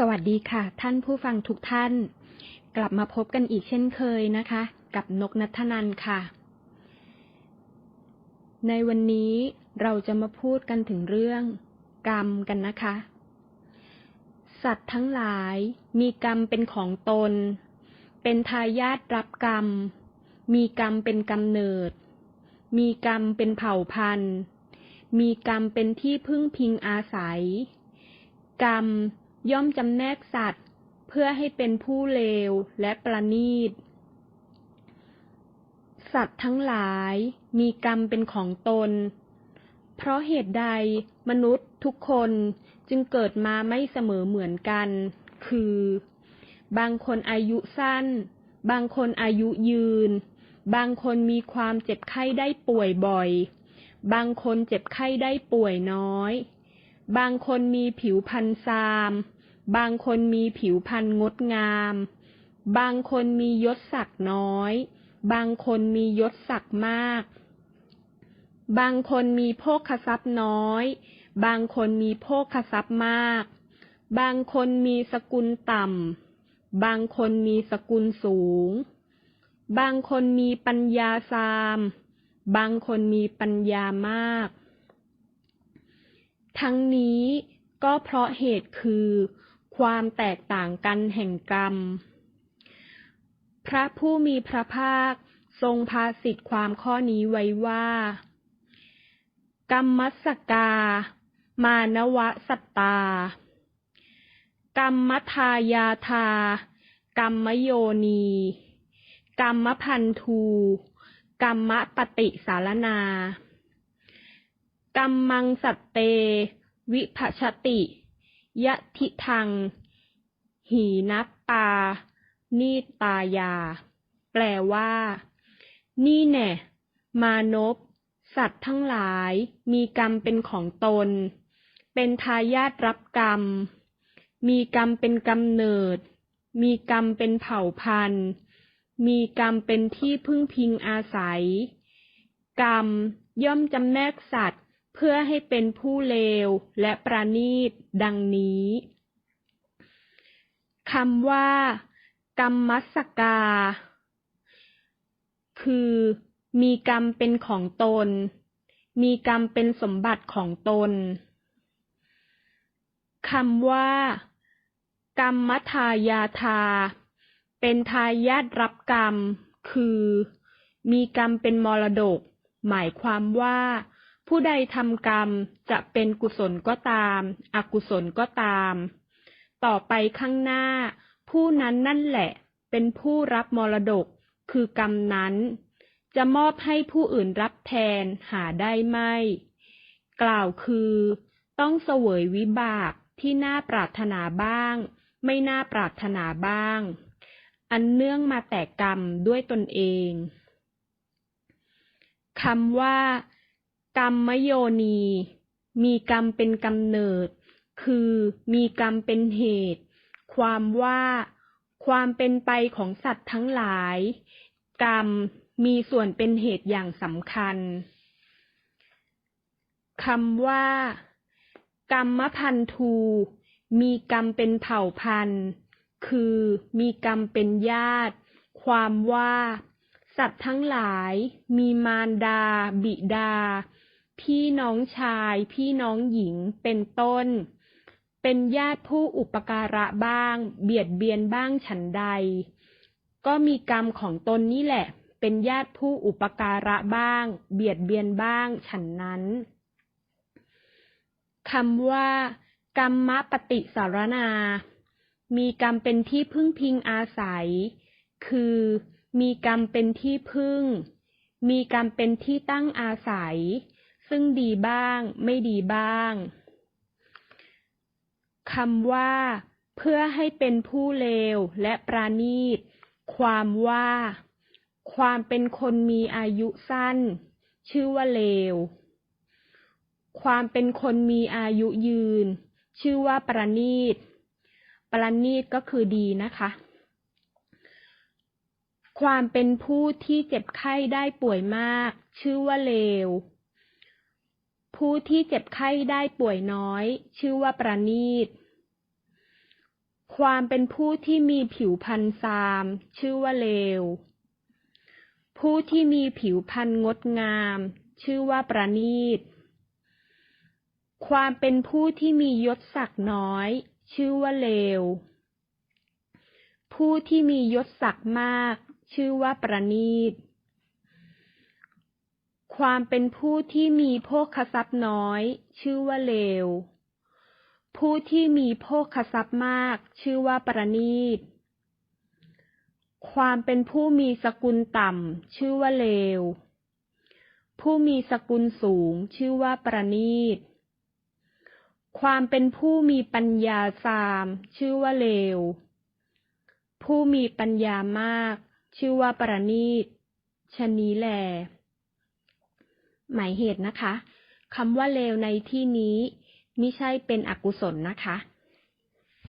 สวัสดีค่ะ ท่านผู้ฟังทุกท่าน กลับมาพบกันอีกเช่นเคยนะคะ กับนกนัทนันค่ะ ในวันนี้เราจะมาพูดกันถึงเรื่อง กรรมกันนะคะ สัตว์ทั้งหลายมีกรรมเป็นของตน เป็นทายาทรับกรรม มีกรรมเป็นกำเนิด มีกรรมเป็นเผ่าพันธุ์ มีกรรมเป็นที่พึ่งพิงอาศัย กรรม ย่อมจำแนกสัตว์ เพื่อให้เป็นผู้เลวและประณีต สัตว์ทั้งหลายมีกรรมเป็นของตน เพราะเหตุใดมนุษย์ทุกคนจึงเกิดมาไม่เสมอเหมือนกัน คือ บางคนอายุสั้น บางคนอายุยืน บางคนมีความเจ็บไข้ได้ป่วยบ่อย บางคนเจ็บไข้ได้ป่วยน้อย บางคนมีผิวพรรณซาม บางคนมีผิวพรรณงดงาม บางคนมียศศักดิ์น้อย บางคนมียศศักดิ์มาก บางคนมีโภคทรัพย์น้อย บางคนมีโภคทรัพย์มาก บางคนมีสกุลต่ำ บางคนมีสกุลสูง บางคนมีปัญญาซาม บางคนมีปัญญามาก ทั้งนี้ก็เพราะเหตุคือ ความแตกต่างกันแห่งกรรม พระผู้มีพระภาคทรงพาสิทธิความข้อนี้ไว้ว่า กรรมัสกา มานวสัตตา กรรมทายาทา กรรมโยนี กรรมพันธูกรรมปฏิสารนา กรรมังสัตเต วิภชติ ยะทิทัง หีนัปปา นีตายา แปลว่า นี่แน่ มานพสัตว์ทั้งหลายมีกรรมเป็นของตน เป็นทายาทรับกรรม มีกรรมเป็นกำเนิด มีกรรมเป็นเผ่าพันธุ์ มีกรรมเป็นที่พึ่งพิงอาศัย กรรมย่อมจำแนกสัตว์ เพื่อให้เป็นผู้เลวและประณีตดังนี้คำว่า กรรมัสกา คือมีกรรมเป็นของตน มีกรรมเป็นสมบัติของตนคำว่า กรรมทายาทา เป็นทายาทรับกรรม คือ มีกรรมเป็นมรดก หมายความว่า ผู้ใดทำกรรมจะเป็นกุศลก็ตาม อกุศลก็ตาม ต่อไปข้างหน้า ผู้นั้นนั่นแหละ เป็นผู้รับมรดก คือกรรมนั้น จะมอบให้ผู้อื่นรับแทนหาได้ไม่ กล่าวคือ ต้องเสวยวิบากที่น่าปรารถนาบ้าง ไม่น่าปรารถนาบ้าง อันเนื่องมาแต่กรรมด้วยตนเองคำว่า กรรมโยนี มีกรรมเป็นกำเนิด คือมีกรรมเป็นเหตุ ความว่า ความเป็นไปของสัตว์ทั้งหลาย กรรมมีส่วนเป็นเหตุอย่างสำคัญคำว่า กรรมพันธูมีกรรมเป็นเผ่าพันธุ์ คือมีกรรมเป็นญาติ ความว่า สัตว์ทั้งหลาย มีมารดา บิดา พี่น้องชาย พี่น้องหญิงเป็นต้น เป็นญาติผู้อุปการะบ้าง เบียดเบียนบ้างฉันใด ก็มีกรรมของตนนี่แหละ เป็นญาติผู้อุปการะบ้าง เบียดเบียนบ้างฉันนั้นคำว่ากรรมปฏิสารนา มีกรรมเป็นที่พึ่งพิงอาศัย คือมีกรรมเป็นที่พึ่ง มีกรรมเป็นที่ตั้งอาศัย ซึ่งดีบ้าง ไม่ดีบ้างคำว่า เพื่อให้เป็นผู้เลวและปราณีต ความว่า ความเป็นคนมีอายุสั้น ชื่อว่าเลว ความเป็นคนมีอายุยืน ชื่อว่าประณีต ประณีตก็คือดีนะคะ ความเป็นผู้ที่เจ็บไข้ได้ป่วยมาก ชื่อว่าเลว ผู้ที่เจ็บไข้ได้ป่วยน้อย ชื่อว่าประณีต ความเป็นผู้ที่มีผิวพรรณซาม ชื่อว่าเลว ผู้ที่มีผิวพรรณงดงาม ชื่อว่าประณีต ความเป็นผู้ที่มียศศักดิ์น้อย ชื่อว่าเลว ผู้ที่มียศศักดิ์มาก ชื่อว่าประณีต ความเป็นผู้ที่มีโภคทรัพย์น้อย ชื่อว่าเลว ผู้ที่มีโภคทรัพย์มาก ชื่อว่าประณีต ความเป็นผู้มีสกุลต่ำ ชื่อว่าเลว ผู้มีสกุลสูง ชื่อว่าประณีต ความเป็นผู้มีปัญญาสาม ชื่อว่าเลว ผู้มีปัญญามาก ชื่อว่าประณีตชะนี้แล หมายเหตุนะคะคำว่าเลวในที่นี้ไม่ใช่เป็นอกุศลนะคะ